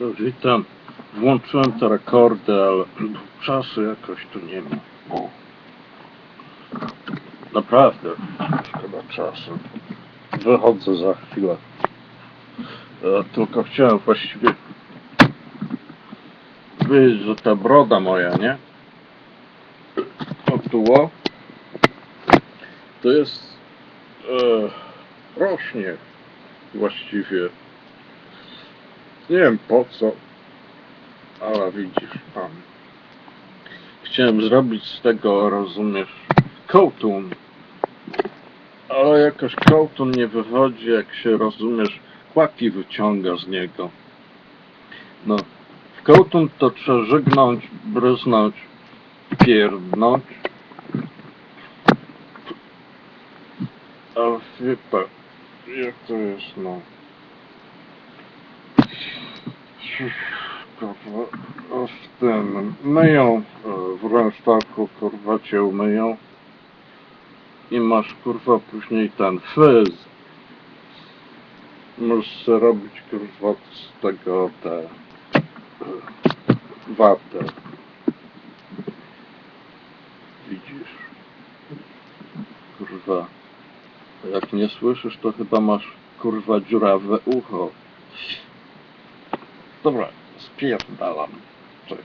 Witam. Włączyłem te rekordy, ale czasu jakoś tu nie ma. Naprawdę, szkoda czasu. Wychodzę za chwilę. E, tylko chciałem właściwie powiedzieć, że ta broda moja, nie? O tu, o, to jest e, rośnie właściwie. Nie wiem po co, ale widzisz pan. Chciałem zrobić z tego, rozumiesz, kołtun. Ale jakoś kołtun nie wychodzi, jak się, rozumiesz, kłaki wyciąga z niego. No, w kołtun to trzeba żygnąć, bryznąć, pierdnąć. Ale wie jak to jest, no. Kurwa, o, w tym, myją e, w ręcztaku, kurwa cię umyją i masz kurwa później ten fryz. Możesz robić kurwa z tego te e, watę. Widzisz? Kurwa. Jak nie słyszysz, to chyba masz kurwa dziurawe ucho. Добра, спирт дала. То.